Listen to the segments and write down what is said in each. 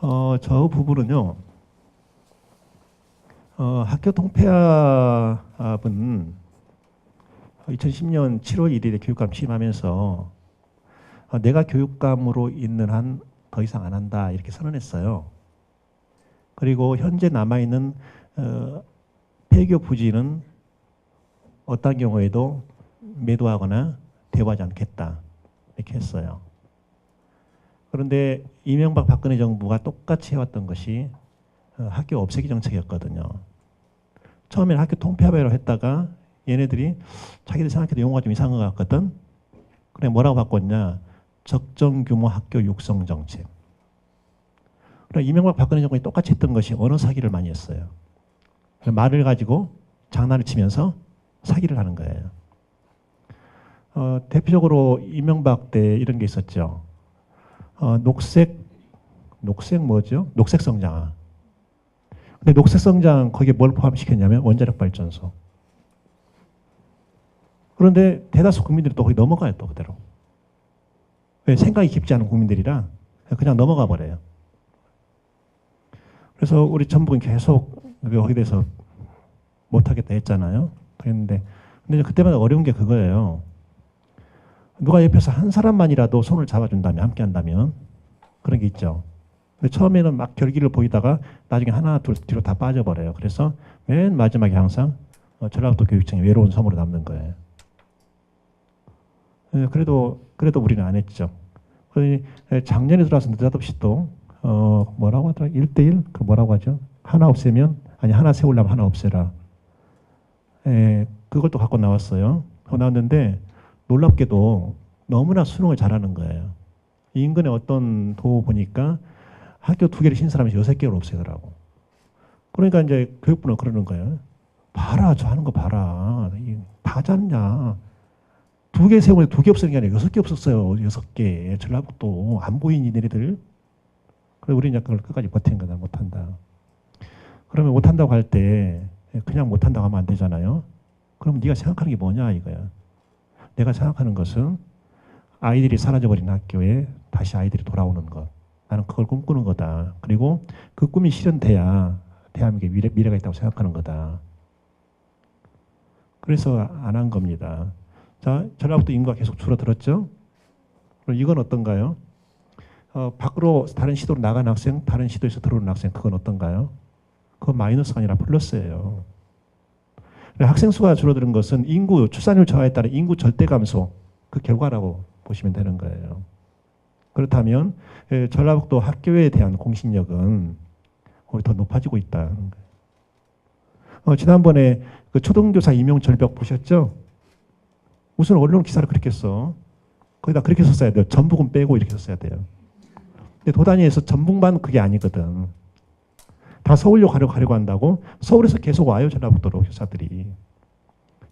어, 저 부분은요. 어, 학교 통폐합은 2010년 7월 1일에 교육감 취임하면서 어, 내가 교육감으로 있는 한 더 이상 안 한다 이렇게 선언했어요. 그리고 현재 남아 있는 어, 폐교 부지는 어떤 경우에도 매도하거나 대우하지 않겠다 이렇게 했어요. 그런데 이명박 박근혜 정부가 똑같이 해왔던 것이 어, 학교 없애기 정책이었거든요. 처음에는 학교 통폐합으로 했다가 얘네들이 자기들 생각해도 용어가 좀 이상한 것 같거든. 그래 뭐라고 바꿨냐? 적정 규모 학교 육성 정책. 그래 이명박 박근혜 정부이 똑같이 했던 것이 언어 사기를 많이 했어요. 말을 가지고 장난을 치면서 사기를 하는 거예요. 어, 대표적으로 이명박 때 이런 게 있었죠. 어, 녹색 녹색 뭐죠? 녹색 성장. 근데 녹색 성장 거기에 뭘 포함시켰냐면 원자력 발전소. 그런데 대다수 국민들이 또 거기 넘어가요 또 그대로. 왜 생각이 깊지 않은 국민들이라 그냥 넘어가 버려요. 그래서 우리 전북은 계속 거기에 대해서 못하겠다 했잖아요. 그랬는데 근데 그때마다 어려운 게 그거예요. 누가 옆에서 한 사람만이라도 손을 잡아준다면 함께 한다면 그런 게 있죠. 처음에는 막 결기를 보이다가 나중에 하나 둘 뒤로 다 빠져버려요. 그래서 맨 마지막에 항상 어, 전라북도 교육청이 외로운 섬으로 남는 거예요. 예, 그래도 그래도 우리는 안 했죠. 예, 작년에 들어와서 느닷없이 또 어, 뭐라고 하더라? 1대1? 그 뭐라고 하죠? 하나 없애면 아니 하나 세우려면 하나 없애라. 예, 그걸 또 갖고 나왔어요. 갖고 나왔는데 놀랍게도 너무나 수능을 잘하는 거예요. 이 인근에 어떤 도 보니까 학교 두 개를 신 사람이 여섯 개를 없애더라고. 그러니까 이제 교육부는 그러는 거예요. 봐라, 저 하는 거 봐라. 이다 잡냐. 두 개 세우면 두 개 없애는 게 아니라 여섯 개 없었어요. 여섯 개. 전라북도 안 보이니 너희들. 그래서 우리는 그걸 끝까지 버틴 거다. 못한다. 그러면 못한다고 할 때 그냥 못한다고 하면 안 되잖아요. 그럼 네가 생각하는 게 뭐냐 이거야. 내가 생각하는 것은 아이들이 사라져버린 학교에 다시 아이들이 돌아오는 것. 나는 그걸 꿈꾸는 거다. 그리고 그 꿈이 실현돼야 대한민국에 미래, 미래가 있다고 생각하는 거다. 그래서 안 한 겁니다. 자, 전라북도 인구가 계속 줄어들었죠? 그럼 이건 어떤가요? 어, 밖으로 다른 시도로 나간 학생, 다른 시도에서 들어오는 학생, 그건 어떤가요? 그건 마이너스가 아니라 플러스예요. 학생 수가 줄어드는 것은 인구 출산율 저하에 따른 인구 절대 감소 그 결과라고 보시면 되는 거예요. 그렇다면 예, 전라북도 학교에 대한 공신력은 오히려 더 높아지고 거예요. 어, 지난번에 그 초등교사 임용 절벽 보셨죠? 무슨 언론 기사를 그렇게 써? 거기다 그렇게 썼어야 돼요. 전북은 빼고 이렇게 썼어야 돼요. 근데 도단위에서 전북만 그게 아니거든. 다 서울로 가려고 가려고 한다고 서울에서 계속 와요 전라북도로 교사들이.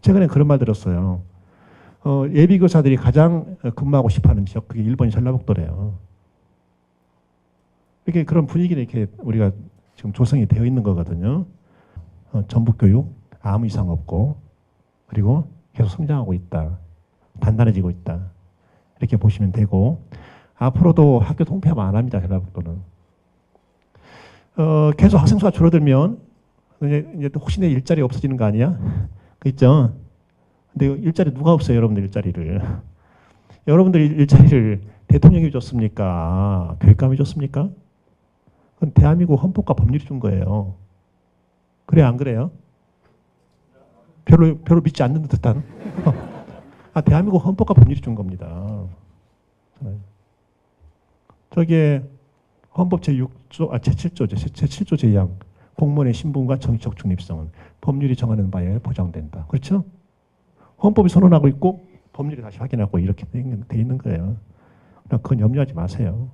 최근에 그런 말 들었어요. 어, 예비 교사들이 가장 근무하고 싶어하는 지역 그게 일본이 전라북도래요. 이렇게 그런 분위기는 이렇게 우리가 지금 조성이 되어 있는 거거든요. 어, 전북 교육 아무 이상 없고 그리고 계속 성장하고 있다. 단단해지고 있다. 이렇게 보시면 되고 앞으로도 학교 통폐합 안 합니다. 전라북도는. 어, 계속 학생 수가 줄어들면 이제, 이제 또 혹시 내 일자리 없어지는 거 아니야? 그 있죠. 근데 일자리 누가 없어요, 여러분들 일자리를? 여러분들 일자리를 대통령이 줬습니까? 교육감이 줬습니까? 그건 대한민국 헌법과 법률이 준 거예요. 그래 안 그래요? 별로 별로 믿지 않는 듯한. 아 대한민국 헌법과 법률이 준 겁니다. 저게 헌법 제6조, 아, 제7조, 제7조 제2항. 공무원의 신분과 정치적 중립성은 법률이 정하는 바에 보장된다. 그렇죠? 헌법이 선언하고 있고 법률이 다시 확인하고 이렇게 돼 있는, 거예요. 그건 염려하지 마세요.